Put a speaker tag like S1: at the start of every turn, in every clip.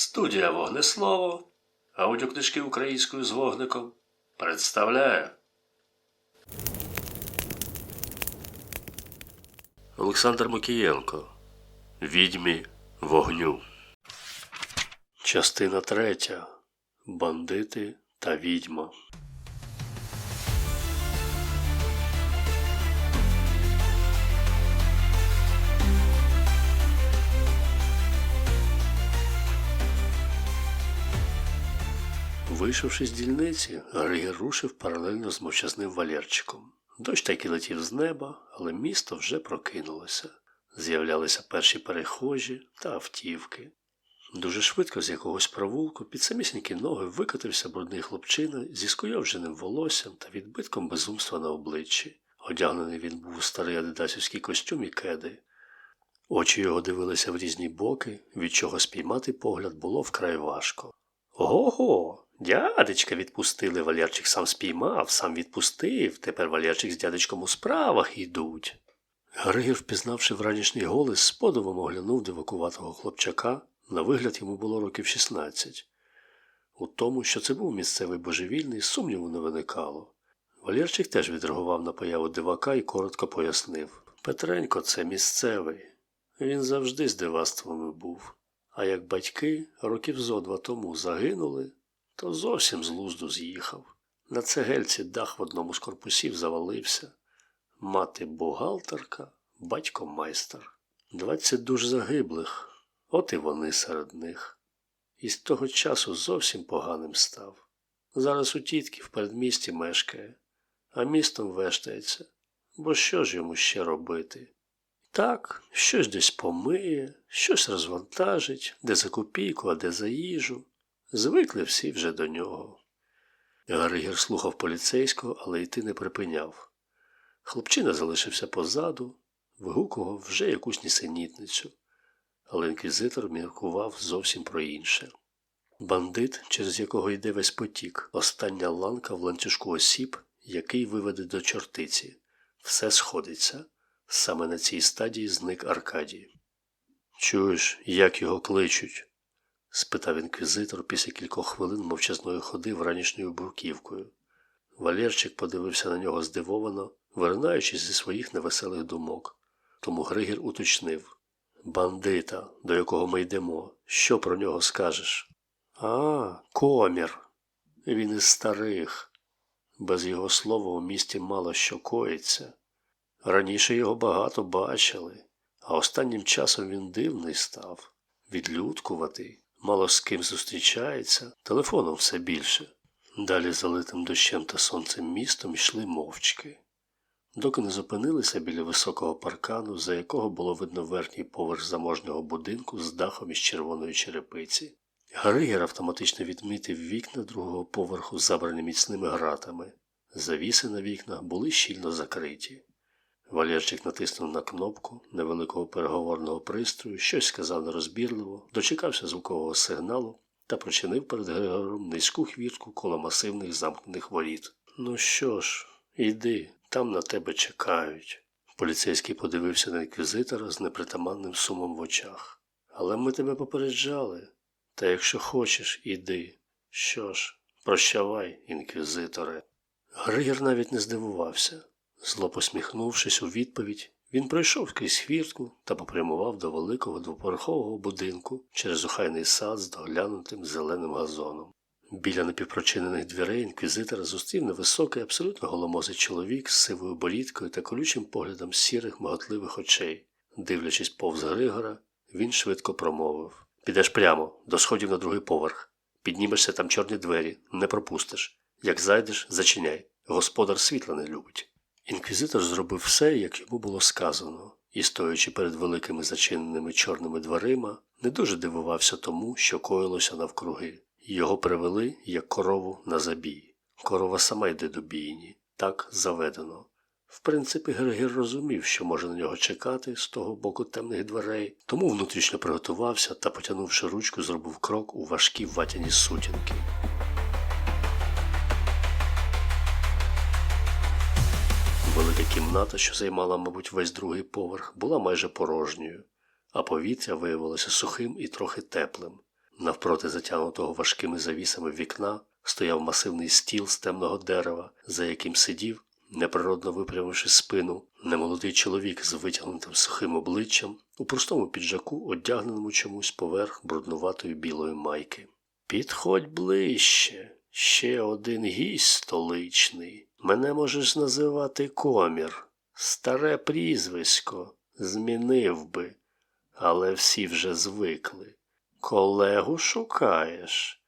S1: Студія Вогнеслово, аудіокнижки українською з вогником представляє. Олександр Мокієнко. Відьмі вогню. Частина третя. Бандити та відьма. Вийшовши з дільниці, Григір рушив паралельно з мовчазним Валерчиком. Дощ таки летів з неба, але місто вже прокинулося. З'являлися перші перехожі та автівки. Дуже швидко з якогось провулку під самісінькі ноги викотився брудний хлопчина зі скуйовдженим волоссям та відбитком безумства на обличчі. Одягнений він був у старий адидасівський костюм і кеди. Очі його дивилися в різні боки, від чого спіймати погляд було вкрай важко. Ого, дядечка відпустили, Валерчик сам спіймав, сам відпустив. Тепер Валерчик з дядечком у справах йдуть. Григір, впізнавши вранішній голос, з подивом оглянув дивакуватого хлопчака. На вигляд йому було років 16. У тому, що це був місцевий божевільний, сумніву не виникало. Валерчик теж відреагував на появу дивака і коротко пояснив Петренько, це місцевий. Він завжди з диваствами був. А як батьки років зо два тому загинули, то зовсім з лузду з'їхав. На цегельці дах в одному з корпусів завалився. Мати бухгалтерка, батько майстер. Двадцять душ загиблих, от і вони серед них. І з того часу зовсім поганим став. Зараз у тітки в передмісті мешкає, а містом вештається. Бо що ж йому ще робити? Так, щось десь помиє, щось розвантажить, де за копійку, а де за їжу. Звикли всі вже до нього. Григір слухав поліцейського, але йти не припиняв. Хлопчина залишився позаду, вигукував вже якусь нісенітницю, але інквізитор міркував зовсім про інше. Бандит, через якого йде весь потік, остання ланка в ланцюжку осіб, який виведе до чортиці. Все сходиться. Саме на цій стадії зник Аркадій. Чуєш, як його кличуть? Спитав інквізитор після кількох хвилин мовчазної ходи вранішньою бурківкою. Валерчик подивився на нього здивовано, виринаючись зі своїх невеселих думок. Тому Григір уточнив Бандита, до якого ми йдемо, що про нього скажеш? А, комір. Він із старих. Без його слова у місті мало що коїться. Раніше його багато бачили, а останнім часом він дивний став, відлюдкуватий, мало з ким зустрічається, телефоном все більше. Далі залитим дощем та сонцем містом йшли мовчки. Доки не зупинилися біля високого паркану, за якого було видно верхній поверх заможнього будинку з дахом із червоної черепиці. Григір автоматично відмітив вікна другого поверху, забрані міцними гратами. Завіси на вікнах були щільно закриті. Валерчик натиснув на кнопку невеликого переговорного пристрою, щось сказав нерозбірливо, дочекався звукового сигналу та прочинив перед Григором низьку хвіртку коло масивних замкнених воріт. Ну що ж, іди, там на тебе чекають. Поліцейський подивився на інквізитора з непритаманним сумом в очах. Але ми тебе попереджали. Та якщо хочеш, іди. Що ж, прощавай, інквізиторе. Григір навіть не здивувався. Зло посміхнувшись у відповідь, він пройшов крізь хвіртку та попрямував до великого двоповерхового будинку через охайний сад з доглянутим зеленим газоном. Біля напівпрочинених дверей інквізитора зустрів невисокий, абсолютно голомозий чоловік з сивою борідкою та колючим поглядом сірих миготливих очей. Дивлячись повз Григора, він швидко промовив Підеш прямо, до сходів на другий поверх. Піднімешся там чорні двері, не пропустиш. Як зайдеш, зачиняй. Господар світла не любить. Інквізитор зробив все, як йому було сказано, і, стоячи перед великими зачиненими чорними дверима, не дуже дивувався тому, що коїлося навкруги. Його привели, як корову, на забій. Корова сама йде до бійні, так заведено. В принципі, Григір розумів, що може на нього чекати з того боку темних дверей, тому внутрішньо приготувався та, потягнувши ручку, зробив крок у важкі ватяні сутінки. Кімната, що займала, мабуть, весь другий поверх, була майже порожньою, а повітря виявилося сухим і трохи теплим. Навпроти затягнутого важкими завісами вікна стояв масивний стіл з темного дерева, за яким сидів, неприродно випрямивши спину, немолодий чоловік з витягнутим сухим обличчям у простому піджаку, одягненому чомусь поверх бруднуватої білої майки. Підходь ближче, ще один гість столичний. Мене можеш називати комір. Старе прізвисько, змінив би, але всі вже звикли. Колегу шукаєш.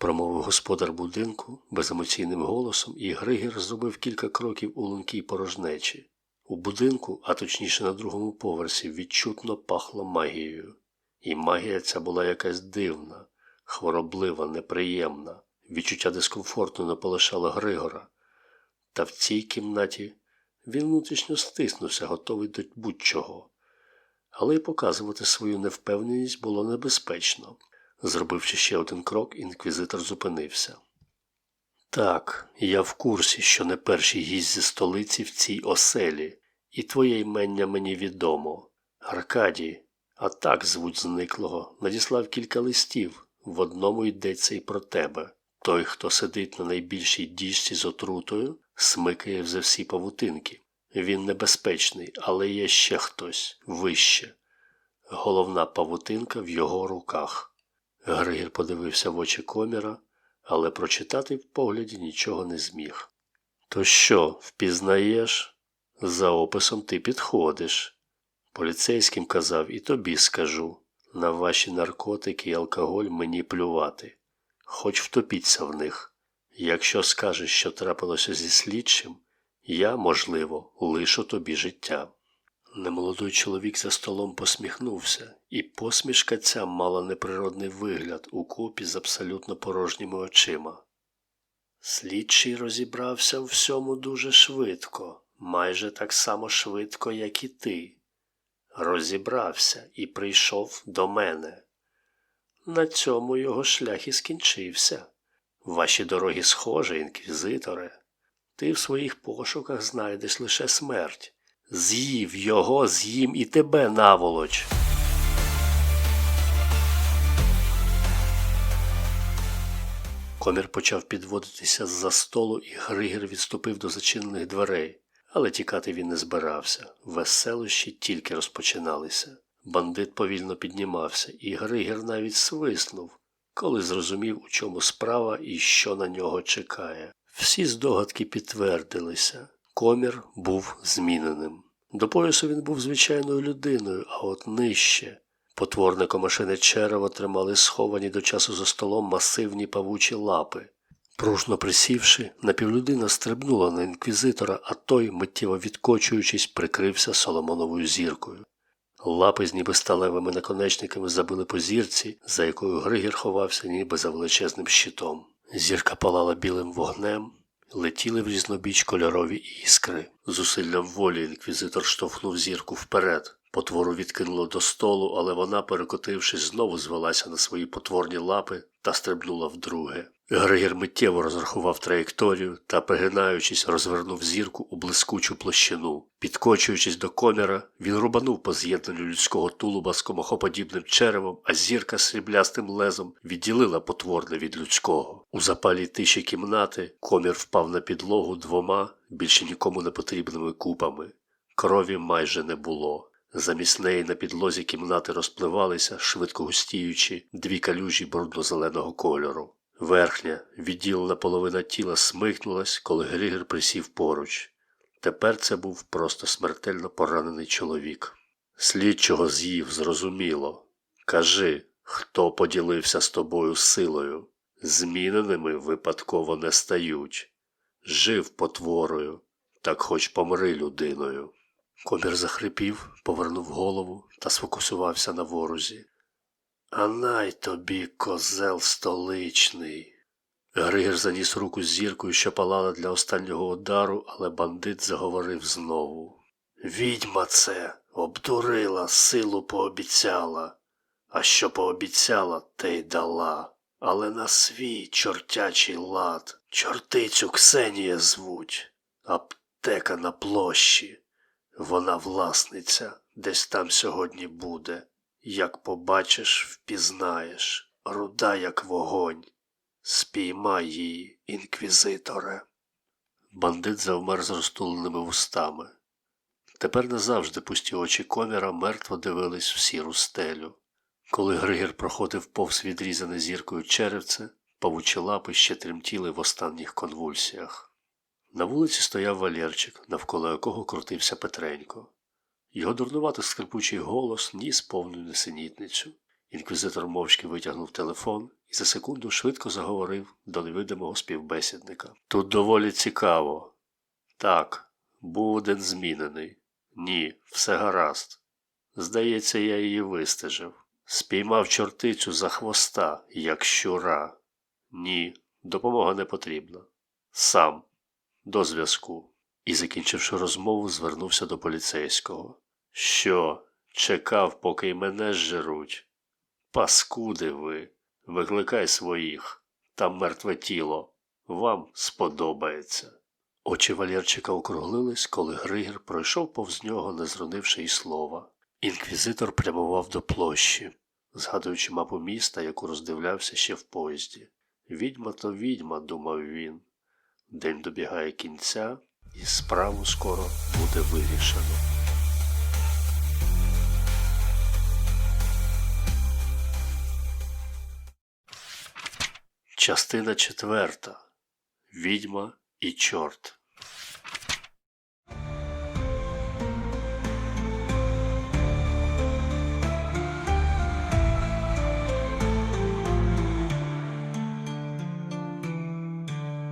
S1: Промовив господар будинку беземоційним голосом, і Григір зробив кілька кроків у лункій порожнечі. У будинку, а точніше на другому поверсі, відчутно пахло магією. І магія ця була якась дивна, хвороблива, неприємна. Відчуття дискомфорту не полишало Григора. Та в цій кімнаті він внутрішньо стиснувся, готовий до будь-чого. Але й показувати свою невпевненість було небезпечно. Зробивши ще один крок, інквізитор зупинився. Так, я в курсі, що не перший гість зі столиці в цій оселі, і твоє імення мені відомо. Аркадій, а так звуть зниклого, надіслав кілька листів. В одному йдеться і про тебе. Той, хто сидить на найбільшій діжці з отрутою, смикає вже всі павутинки. Він небезпечний, але є ще хтось вище. Головна павутинка в його руках. Григір подивився в очі коміра, але прочитати в погляді нічого не зміг. То що, впізнаєш? За описом ти підходиш. Поліцейським казав і тобі скажу. На ваші наркотики і алкоголь мені плювати. Хоч втопіться в них. Якщо скажеш, що трапилося зі слідчим, я, можливо, лишу тобі життя. Немолодий чоловік за столом посміхнувся, і посмішка ця мала неприродний вигляд у купі з абсолютно порожніми очима. Слідчий розібрався в всьому дуже швидко, майже так само швидко, як і ти. Розібрався і прийшов до мене. На цьому його шлях і скінчився. Ваші дороги схожі, інквізиторе. Ти в своїх пошуках знайдеш лише смерть. З'їв його, з'їм і тебе наволоч. Комір почав підводитися з-за столу, і Григір відступив до зачинених дверей, але тікати він не збирався. Веселощі тільки розпочиналися. Бандит повільно піднімався, і Григір навіть свиснув, коли зрозумів, у чому справа і що на нього чекає. Всі здогадки підтвердилися. Комір був зміненим. До поясу він був звичайною людиною, а от нижче. Потворне комашине черево тримали сховані до часу за столом масивні павучі лапи. Пружно присівши, напівлюдина стрибнула на інквізитора, а той, миттєво відкочуючись, прикрився соломоновою зіркою. Лапи з ніби сталевими наконечниками забили по зірці, за якою Григір ховався ніби за величезним щитом. Зірка палала білим вогнем, летіли в різнобіч кольорові іскри. Зусиллям волі інквізитор штовхнув зірку вперед. Потвору відкинуло до столу, але вона, перекотившись, знову звелася на свої потворні лапи та стрибнула вдруге. Григір миттєво розрахував траєкторію та, пригинаючись, розвернув зірку у блискучу площину. Підкочуючись до коміра, він рубанув по з'єднанню людського тулуба з комахоподібним черевом, а зірка з сріблястим лезом відділила потворне від людського. У запалій тиші кімнати комір впав на підлогу двома, більше нікому не потрібними купами. Крові майже не було. Замість неї на підлозі кімнати розпливалися, швидко густіючи, дві калюжі брудно-зеленого кольору. Верхня, відділена половина тіла смикнулась, коли Григір присів поруч. Тепер це був просто смертельно поранений чоловік. Слідчого з'їв, зрозуміло. Кажи, хто поділився з тобою силою? Зміненими випадково не стають. Жив потворою, так хоч помри людиною. Комір захрипів, повернув голову та сфокусувався на ворозі. А най тобі, козел столичний. Григір заніс руку з зіркою, що палала для останнього удару, але бандит заговорив знову. Відьма це обдурила, силу пообіцяла, а що пообіцяла, те й дала. Але на свій чортячий лад чортицю Ксенія звуть, аптека на площі. Вона власниця, десь там сьогодні буде. Як побачиш, впізнаєш. руда, як вогонь. Спіймай її, інквізиторе. Бандит завмер з розтуленими вустами. Тепер назавжди пусті очі коміра мертво дивились в сіру стелю. Коли Григір проходив повз відрізане зіркою черевце, павучі лапи ще тремтіли в останніх конвульсіях. На вулиці стояв Валєрчик, навколо якого крутився Петренько. Його дурнувато скрипучий голос ніс повну несенітницю. Інквізитор мовчки витягнув телефон і за секунду швидко заговорив до невидимого співбесідника. Тут доволі цікаво. Так, був один змінений. Ні, все гаразд. Здається, я її вистежив. Спіймав чортицю за хвоста, як щура. Ні, допомога не потрібна. Сам, до зв'язку. І, закінчивши розмову, звернувся до поліцейського. Що, чекав, поки й мене зжеруть? Паскуди ви, викликай своїх, там мертве тіло. Вам сподобається. Очі Валєрчика округлились, коли Григір пройшов повз нього, не зронивши й слова. Інквізитор прямував до площі, згадуючи мапу міста, яку роздивлявся ще в поїзді. Відьма то відьма, думав він. День добігає кінця, і справу скоро буде вирішено. Частина четверта. Відьма і чорт.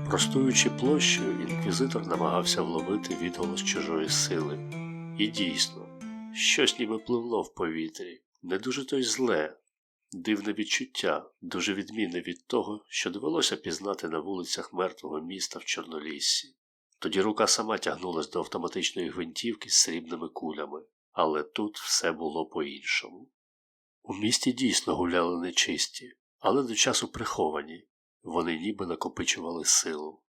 S1: Простуючи площею, інквізитор намагався вловити відголос чужої сили. І дійсно, щось ніби пливло в повітрі, не дуже то й зле, дивне відчуття, дуже відмінне від того, що довелося пізнати на вулицях мертвого міста в Чорноліссі. Тоді рука сама тягнулась до автоматичної гвинтівки з срібними кулями, але тут все було по-іншому. У місті дійсно гуляли нечисті, але до часу приховані, вони ніби накопичували силу.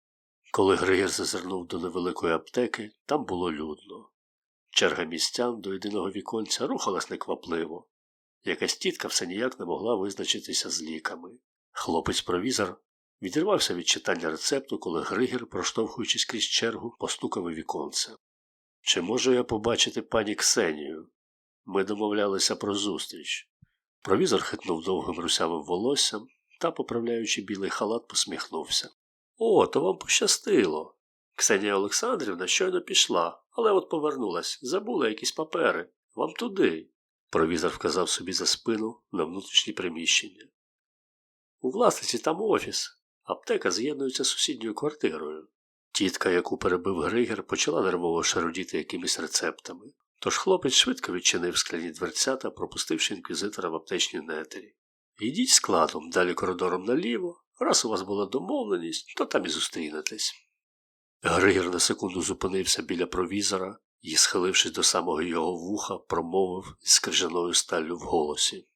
S1: Коли Григір зазирнув до невеликої аптеки, там було людно. Черга містян до єдиного віконця рухалась неквапливо. Якась тітка все ніяк не могла визначитися з ліками. Хлопець-провізор відірвався від читання рецепту, коли Григір, проштовхуючись крізь чергу, постукав у віконце. Чи можу я побачити пані Ксенію? Ми домовлялися про зустріч. Провізор хитнув довгим русявим волоссям та, поправляючи білий халат, посміхнувся. О, то вам пощастило. Ксенія Олександрівна щойно пішла, але от повернулась, забула якісь папери. Вам туди. Провізор вказав собі за спину на внутрішні приміщення. У власниці там офіс. Аптека з'єднується з сусідньою квартирою. Тітка, яку перебив Григер, почала нервово шарудіти якимись рецептами. Тож хлопець швидко відчинив скляні дверцята, пропустивши інквізитора в аптечній нетері. Йдіть складом, далі коридором наліво. Раз у вас була домовленість, то там і зустрінетесь. Григір на секунду зупинився біля провізора і, схилившись до самого його вуха, промовив із крижаною сталлю в голосі.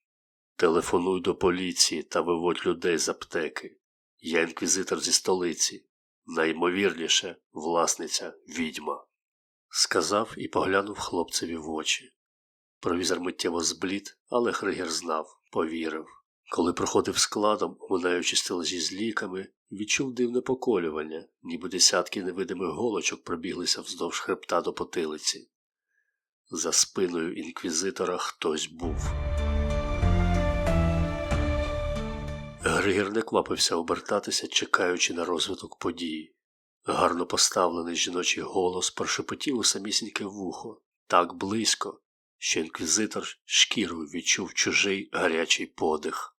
S1: Телефонуй до поліції та виводь людей з аптеки. Я інквізитор зі столиці. Наймовірніше, власниця відьма. Сказав і поглянув хлопцеві в очі. Провізор миттєво зблід, але Григір знав, повірив. Коли проходив складом, оминаючи стележі з ліками, відчув дивне поколювання, ніби десятки невидимих голочок пробіглися вздовж хребта до потилиці. За спиною інквізитора хтось був. Григір не квапився обертатися, чекаючи на розвиток події. Гарно поставлений жіночий голос прошепотів у самісіньке вухо так близько, що інквізитор шкірою відчув чужий гарячий подих.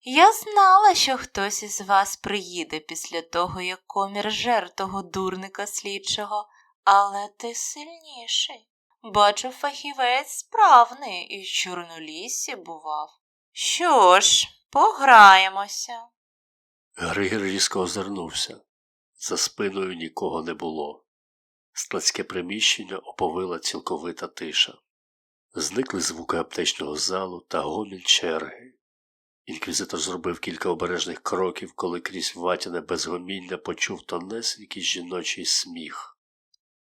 S2: Я знала, що хтось із вас приїде після того, як комір жер того дурника слідчого, але ти сильніший. Бачу, фахівець справний і в Чорнолісі бував. Що ж, пограємося.
S1: Григір різко озирнувся. За спиною нікого не було. Складське приміщення оповила цілковита тиша. Зникли звуки аптечного залу та гомін черги. Інквізитор зробив кілька обережних кроків, коли крізь ватяне безгоміння почув тонесенький жіночий сміх.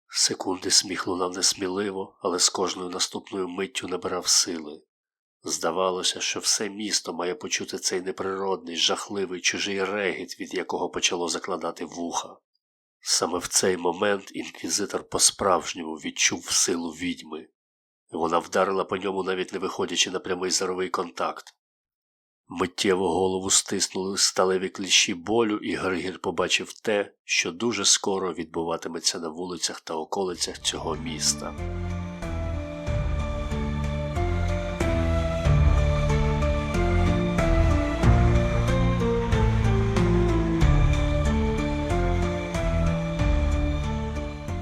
S1: Секунди сміх лунав несміливо, але з кожною наступною миттю набирав сили. Здавалося, що все місто має почути цей неприродний, жахливий чужий регіт, від якого почало закладати вуха. Саме в цей момент інквізитор по-справжньому відчув силу відьми. Вона вдарила по ньому, навіть не виходячи на прямий зоровий контакт. Миттєво голову стиснули сталеві кліщі болю, і Григір побачив те, що дуже скоро відбуватиметься на вулицях та околицях цього міста.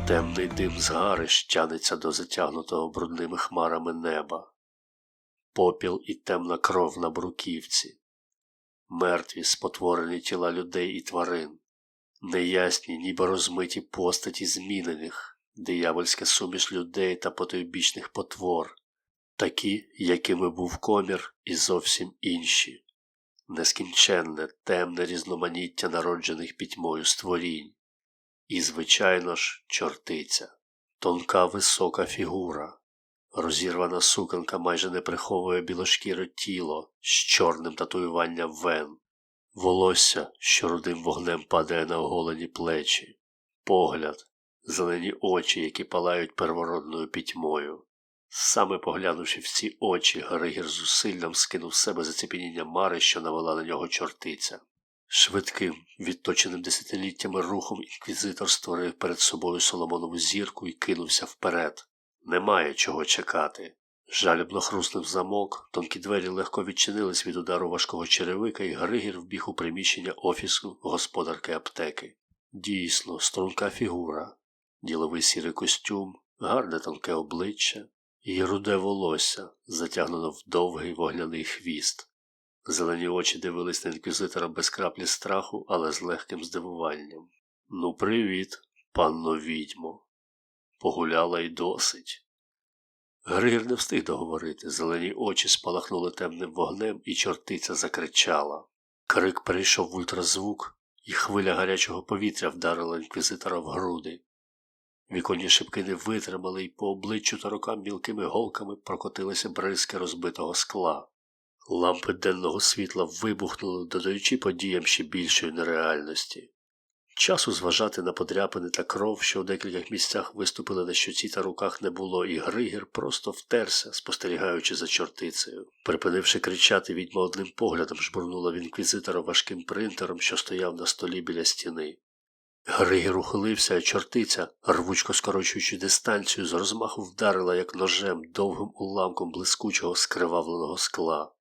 S1: Темний дим згарищ тянеться до затягнутого брудними хмарами неба, попіл і темна кров на бруківці, мертві спотворені тіла людей і тварин, неясні, ніби розмиті постаті змінених, диявольська суміш людей та потойбічних потвор, такі, якими був комір, і зовсім інші, нескінченне, темне різноманіття народжених пітьмою створінь. І, звичайно ж, чортиця, тонка висока фігура, розірвана суканка майже не приховує білошкіре тіло з чорним татуюванням вен, волосся, що рудим вогнем падає на оголені плечі, погляд, зелені очі, які палають первородною пітьмою. Саме поглянувши в ці очі, Григір зусиллям скинув з себе заціпеніння мари, що навела на нього чортиця. Швидким, відточеним десятиліттями рухом інквізитор створив перед собою Соломонову зірку і кинувся вперед. Немає чого чекати. Жалібно хруснув замок, тонкі двері легко відчинились від удару важкого черевика, і Григір вбіг у приміщення офісу господарки аптеки. Дійсно, струнка фігура, діловий сірий костюм, гарне тонке обличчя і руде волосся, затягнуто в довгий вогняний хвіст. Зелені очі дивились на інквізитора без краплі страху, але з легким здивуванням. Ну, привіт, панно відьмо. Погуляла й досить. Григір не встиг договорити. Зелені очі спалахнули темним вогнем, і чортиця закричала. Крик перейшов в ультразвук, і хвиля гарячого повітря вдарила інквізитора в груди. Віконні шибки не витримали, і по обличчю та рукам мілкими голками прокотилися бризки розбитого скла. Лампи денного світла вибухнули, додаючи подіям ще більшої нереальності. Часу зважати на подряпини та кров, що у декількох місцях виступили на щоці та руках не було, і Григір просто втерся, спостерігаючи за чортицею. Припинивши кричати, відьма одним поглядом жбурнула в інквізитора важким принтером, що стояв на столі біля стіни. Григір ухилився, а чортиця, рвучко скорочуючи дистанцію, з розмаху вдарила, як ножем, довгим уламком блискучого скривавленого скла.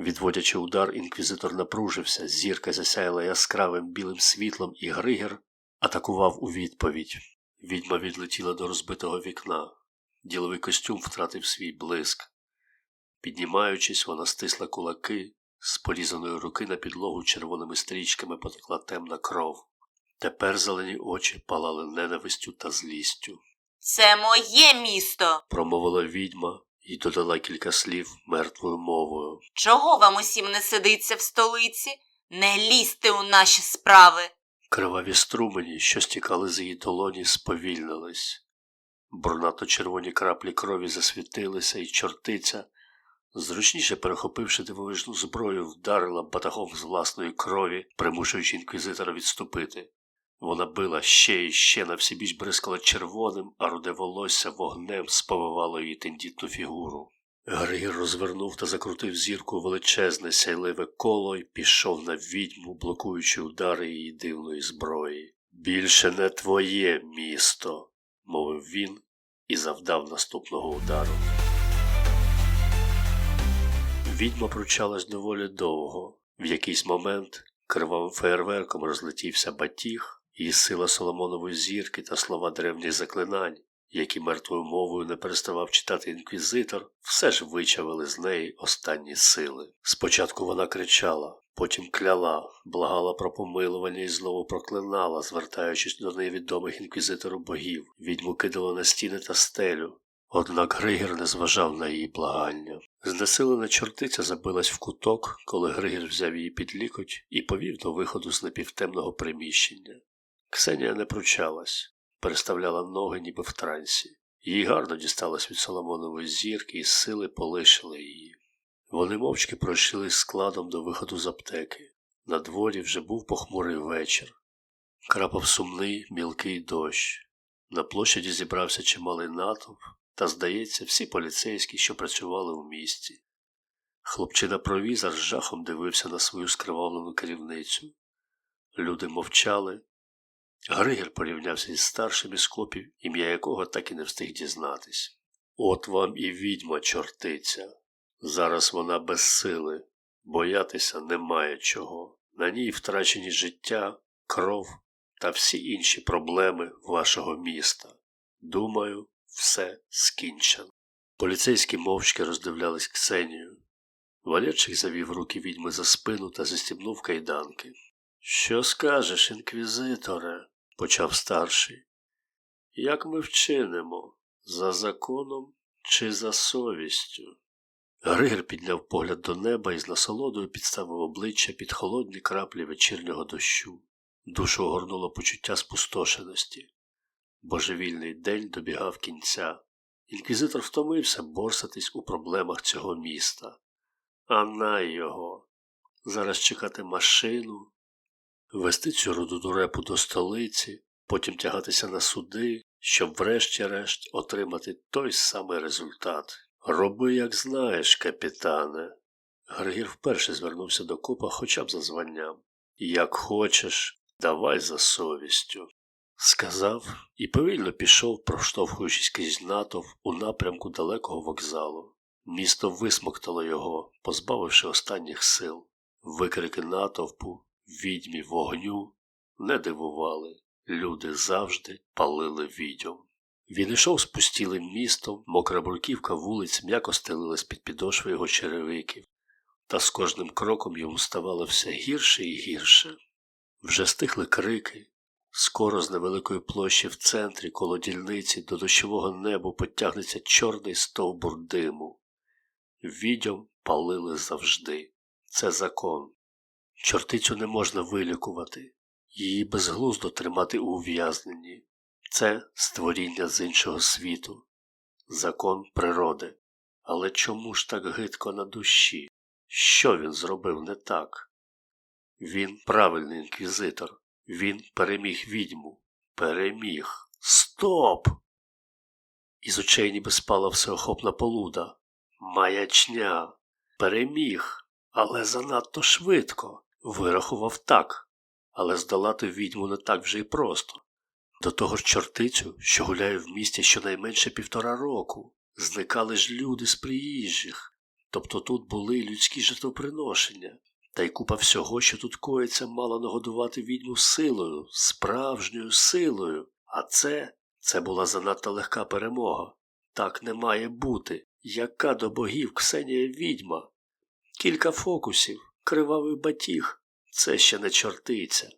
S1: Відводячи удар, інквізитор напружився, зірка засяяла яскравим білим світлом, і Григір атакував у відповідь. Відьма відлетіла до розбитого вікна. Діловий костюм втратив свій блиск. Піднімаючись, вона стисла кулаки, з порізаної руки на підлогу червоними стрічками потекла темна кров. Тепер зелені очі палали ненавистю та злістю.
S2: Це моє місто.
S1: Промовила відьма і додала кілька слів мертвою мовою.
S2: Чого вам усім не сидиться в столиці? Не лізьте у наші справи.
S1: Криваві струмені, що стікали з її долоні, сповільнились. Брунато червоні краплі крові засвітилися, і чортиця, зручніше перехопивши дивовижну зброю, вдарила батагом з власної крові, примушуючи інквізитора відступити. Вона била ще і ще на всі біч бризкала червоним, а руде волосся вогнем сповивало її тендітну фігуру. Григір розвернув та закрутив зірку величезне сяйливе коло і пішов на відьму, блокуючи удари її дивної зброї. Більше не твоє місто, мовив він і завдав наступного удару. Відьма пручалась доволі довго. В якийсь момент кривавим феєрверком розлетівся батіг, і сила Соломонової зірки та слова древніх заклинань, які мертвою мовою не переставав читати інквізитор, все ж вичавили з неї останні сили. Спочатку вона кричала, потім кляла, благала про помилування і знову проклинала, звертаючись до невідомих інквізитору богів, відьму кидало на стіни та стелю. Однак Григір не зважав на її благання. Знесилена чортиця забилась в куток, коли Григір взяв її під лікоть і повів до виходу з напівтемного приміщення. Ксенія не пручалась, переставляла ноги ніби в трансі. Їй гарно дісталось від Соломонової зірки, і сили полишили її. Вони мовчки пройшли складом до виходу з аптеки. На дворі вже був похмурий вечір. Крапав сумний мілкий дощ. На площаді зібрався чималий натовп, та, здається, всі поліцейські, що працювали у місті. Хлопчина-провізор з жахом дивився на свою скривавлену керівницю. Люди мовчали. Григір порівнявся із старшим із копів, ім'я якого так і не встиг дізнатись. От вам і відьма чортиця. Зараз вона без сили, боятися немає чого. На ній втрачені життя, кров та всі інші проблеми вашого міста. Думаю, все скінчено. Поліцейські мовчки роздивлялись Ксенію. Валерчик завів руки відьми за спину та застібнув кайданки. Що скажеш, інквізиторе? Почав старший. Як ми вчинимо? За законом чи за совістю? Григір підняв погляд до неба і з насолодою підставив обличчя під холодні краплі вечірнього дощу. Душу огорнуло почуття спустошеності. Божевільний день добігав кінця. Інквізитор втомився борсатись у проблемах цього міста. А на його. Зараз чекати машину, вести цю руду дурепу до столиці, потім тягатися на суди, щоб врешті-решт отримати той самий результат. Роби, як знаєш, капітане. Григір вперше звернувся до копа хоча б за званням. Як хочеш, давай за совістю. Сказав і повільно пішов, проштовхуючись крізь натовп у напрямку далекого вокзалу. Місто висмоктало його, позбавивши останніх сил. Викрики натовпу, відьмі вогню не дивували. Люди завжди палили відьом. Він йшов спустілим містом, мокра бурківка вулиць м'яко стелилась під підошви його черевиків, та з кожним кроком йому ставало все гірше і гірше. Вже стихли крики. Скоро з невеликої площі в центрі коло дільниці до дощового небу потягнеться чорний стовбур диму. Відьом палили завжди. Це закон. Чортицю не можна вилікувати, її безглуздо тримати у ув'язненні. Це створіння з іншого світу, закон природи. Але чому ж так гидко на душі? Що він зробив не так? Він правильний інквізитор. Він переміг відьму. Переміг. Стоп! Із очей ніби спала всеохопна полуда. Маячня. Переміг, але занадто швидко. Вирахував так, але здолати відьму не так вже й просто. До того ж чортицю, що гуляє в місті щонайменше півтора року, зникали ж люди з приїжджих, тобто тут були людські жертвоприношення, та й купа всього, що тут коїться, мала нагодувати відьму силою, справжньою силою. А це, це була занадто легка перемога. Так не має бути. Яка до богів Ксенія відьма? Кілька фокусів, кривавий батіг. Це ще не чортиця.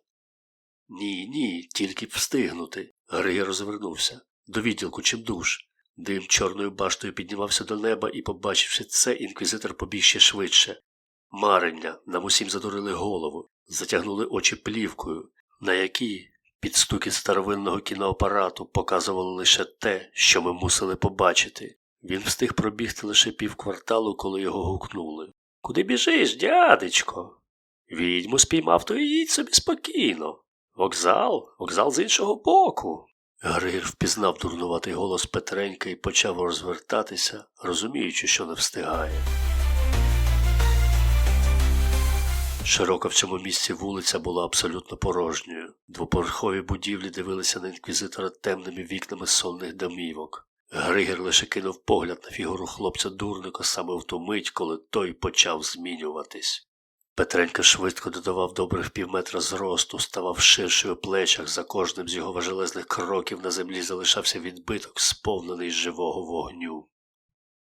S1: Ні, ні, тільки б встигнути. Григір розвернувся. До відділку чимдуж. Дим чорною баштою піднімався до неба і, побачивши це, інквізитор побіг ще швидше. Марення нам усім задурили голову, затягнули очі плівкою, на якій під стукіт старовинного кіноапарату показували лише те, що ми мусили побачити. Він встиг пробігти лише півкварталу, коли його гукнули. Куди біжиш, дядечко? Відьму спіймав, то їдь собі спокійно. Вокзал, вокзал з іншого боку. Григір впізнав дурнуватий голос Петренька і почав розвертатися, розуміючи, що не встигає. Широка в цьому місці вулиця була абсолютно порожньою. Двоповерхові будівлі дивилися на інквізитора темними вікнами сонних домівок. Григір лише кинув погляд на фігуру хлопця дурника саме в ту мить, коли той почав змінюватись. Петренька швидко додавав добрих півметра зросту, ставав ширший у плечах, за кожним з його важелезних кроків на землі залишався відбиток, сповнений живого вогню.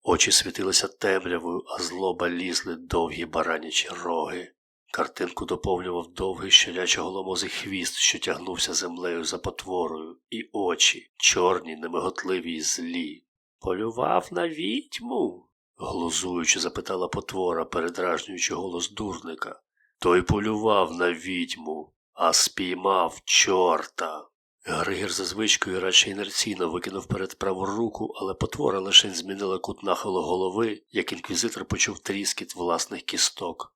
S1: Очі світилися темрявою, а злоба лізли довгі баранячі роги. Картинку доповнював довгий щелячо голомозий хвіст, що тягнувся землею за потворою, і очі, чорні, немиготливі й злі. Полював на відьму? глузуючи, запитала потвора, передражнюючи голос дурника. Той полював на відьму, а спіймав чорта. Григір за звичкою радше інерційно викинув перед праву руку, але потвора лише змінила кут нахилу голови, як інквізитор почув тріскіт власних кісток.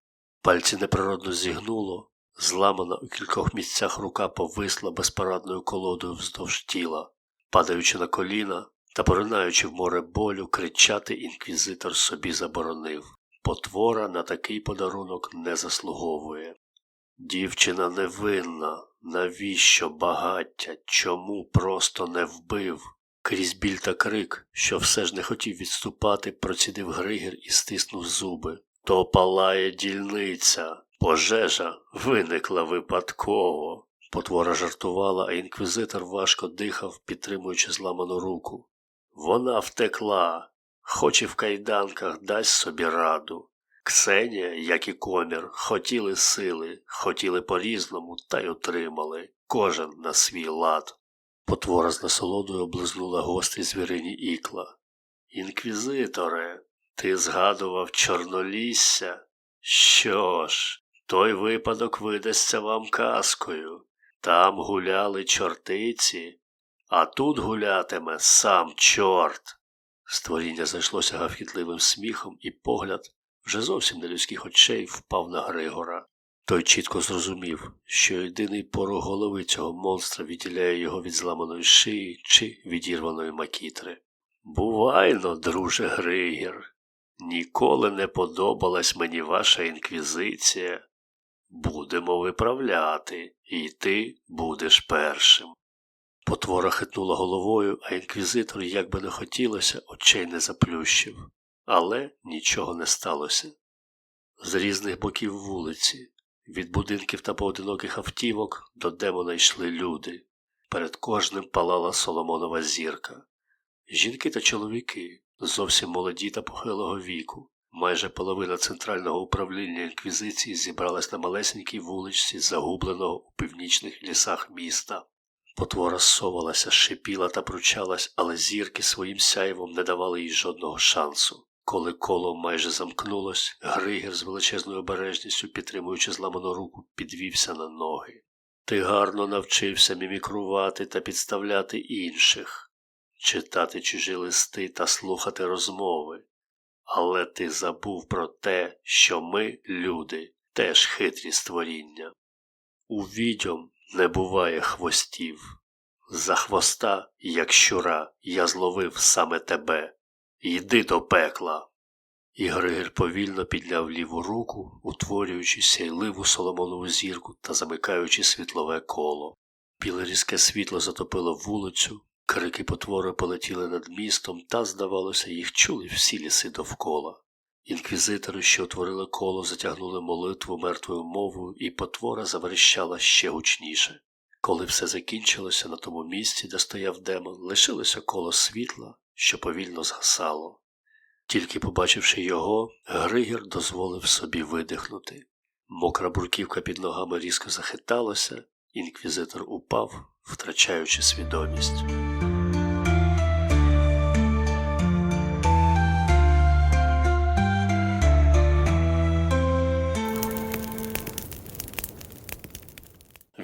S1: Пальці неприродно зігнуло, зламана у кількох місцях рука повисла безпорадною колодою вздовж тіла. Падаючи на коліна та поринаючи в море болю, кричати інквізитор собі заборонив. Потвора на такий подарунок не заслуговує. Дівчина невинна. Навіщо багаття? Чому просто не вбив? Крізь біль та крик, що все ж не хотів відступати, процідив Григір і стиснув зуби. То палає дільниця. Пожежа виникла випадково. Потвора жартувала, а інквізитор важко дихав, підтримуючи зламану руку. Вона втекла, хоч і в кайданках дасть собі раду. Ксенія, як і комір, хотіли сили, хотіли по-різному та й отримали, кожен на свій лад. Потвора з насолодою облизнула гострі звірині ікла. Інквізиторе, ти згадував чорнолісся? Що ж, той випадок видасться вам казкою. Там гуляли чортиці, а тут гулятиме сам чорт. Створіння зайшлося гафітливим сміхом, і погляд вже зовсім нелюдських очей впав на Григора. Той чітко зрозумів, що єдиний порог голови цього монстра відділяє його від зламаної шиї чи відірваної макітри. Бувайно, друже Григір, ніколи не подобалась мені ваша інквізиція. Будемо виправляти, і ти будеш першим. Потвора хитнула головою, а інквізитор, як би не хотілося, очей не заплющив. Але нічого не сталося. З різних боків вулиці, від будинків та поодиноких автівок до демона йшли люди. Перед кожним палала Соломонова зірка. Жінки та чоловіки, зовсім молоді та похилого віку. Майже половина центрального управління інквізиції зібралась на малесенькій вуличці, загубленого у північних лісах міста. Потвора совалася, шипіла та пручалась, але зірки своїм сяйвом не давали їй жодного шансу. Коли коло майже замкнулось, Григір з величезною обережністю, підтримуючи зламану руку, підвівся на ноги. Ти гарно навчився мімікрувати та підставляти інших, читати чужі листи та слухати розмови. Але ти забув про те, що ми, люди, теж хитрі створіння. У відьом не буває хвостів. За хвоста, як щура, я зловив саме тебе. Йди до пекла. І Григір повільно підняв ліву руку, утворюючи сяйливу соломонову зірку та замикаючи світлове коло. Біле різке світло затопило вулицю, крики потвори полетіли над містом, та, здавалося, їх чули всі ліси довкола. Інквізитори, що утворили коло, затягнули молитву мертвою мовою, і потвора заверещала ще гучніше. Коли все закінчилося на тому місці, де стояв демон, лишилося коло світла, що повільно згасало. Тільки побачивши його, Григір дозволив собі видихнути. Мокра бурківка під ногами різко захиталася, інквізитор упав, втрачаючи свідомість.